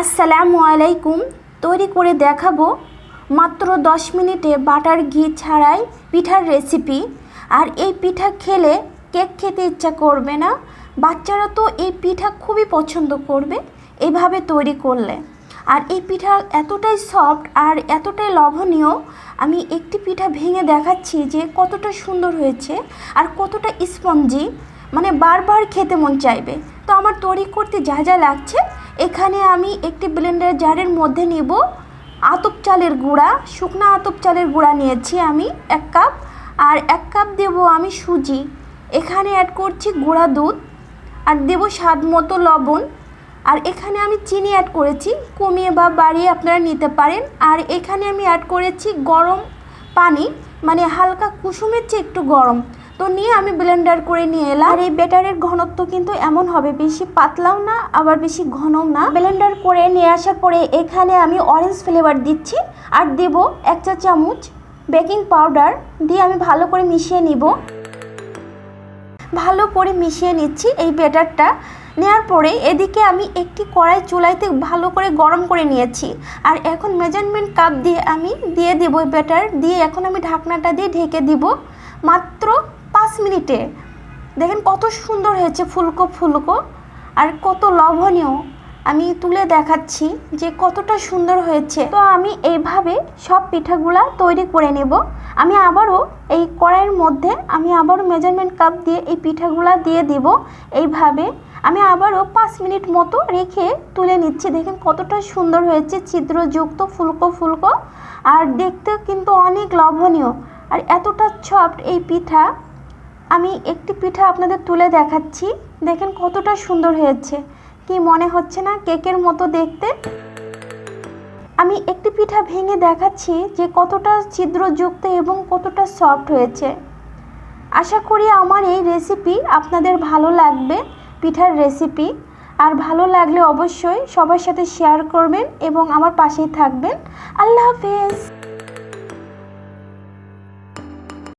আসসালামু আলাইকুম। তৈরি করে দেখাবো মাত্র দশ মিনিটে বাটার ঘি ছাড়াই পিঠার রেসিপি। আর এই পিঠা খেলে কেক খেতে ইচ্ছা করবে না। বাচ্চারা তো এই পিঠা খুবই পছন্দ করবে এভাবে তৈরি করলে। আর এই পিঠা এতটাই সফট আর এতটাই লবণীয় আমি একটি পিঠা ভেঙে দেখাচ্ছি যে কতটা সুন্দর হয়েছে আর কতটা স্পঞ্জি মানে বারবার খেতে মন চাইবে। আমার তৈরি করতে যা যা লাগছে, এখানে আমি একটি ব্লেন্ডার জারের মধ্যে নেব। আতপ চালের গুঁড়া, শুকনা আতপ চালের গুঁড়া নিয়েছি আমি এক কাপ আর এক কাপ দেব আমি সুজি। এখানে অ্যাড করছি গুঁড়া দুধ, আর দেব স্বাদ মতো লবণ। আর এখানে আমি চিনি অ্যাড করেছি, কমিয়ে বা বাড়িয়ে আপনারা নিতে পারেন। আর এখানে আমি অ্যাড করেছি গরম পানি মানে হালকা কুসুমের চেয়ে একটু গরম। তো নিয়ে আমি ব্লেন্ডার করে নিয়ে এলাম। আর এই ব্যাটারের ঘনত্ব কিন্তু এমন হবে, বেশি পাতলাও না, আবার বেশি ঘনও না। ব্লেন্ডার করে নিয়ে আসার পরে এখানে আমি অরেঞ্জ ফ্লেভার দিচ্ছি আর দেব এক চা চামচ বেকিং পাউডার দিয়ে আমি ভালো করে মিশিয়ে নিব। ভালো করে মিশিয়ে নিচ্ছি এই ব্যাটারটা নেওয়ার পরে এদিকে আমি একটি কড়াই চুলাইতে ভালো করে গরম করে নিয়েছি। আর এখন মেজারমেন্ট কাপ দিয়ে আমি দিয়ে দেবো ব্যাটার দিয়ে এখন আমি ঢাকনাটা দিয়ে ঢেকে দিব। মাত্র পাঁচ মিনিটে। দেখেন কত সুন্দর হয়েছে ফুলকো ফুলকো। আর কত লবণীয় আমি তুলে দেখাচ্ছি যে কতটা সুন্দর হয়েছে। তো আমি এইভাবে সব পিঠাগুলা তৈরি করে নেব। আমি আবারও এই কড়াইয়ের মধ্যে আমি আবারও মেজারমেন্ট কাপ দিয়ে এই পিঠাগুলা দিয়ে দিব এইভাবে। আমি আবারও পাঁচ মিনিট মতো রেখে তুলে নিচ্ছি। দেখেন কতটা সুন্দর হয়েছে ছিদ্রযুক্ত ফুলকো ফুলকো। আর দেখতেও কিন্তু অনেক লবণীয় আর এতটা সফট এই পিঠা আমি একটি পিঠা আপনাদের তুলে দেখাচ্ছি। দেখেন কতটা সুন্দর হয়েছে। কি মনে হচ্ছে না কেকের মতো দেখতে? আমি একটি পিঠা ভেঙে দেখাচ্ছি যে কতটা ছিদ্রযুক্ত এবং কতটা সফট হয়েছে। আশা করি আমার এই রেসিপি আপনাদের ভালো লাগবে, পিঠার রেসিপি আর ভালো লাগলে অবশ্যই সবার সাথে শেয়ার করবেন এবং আমার পাশেই থাকবেন। আল্লাহ হাফেজ।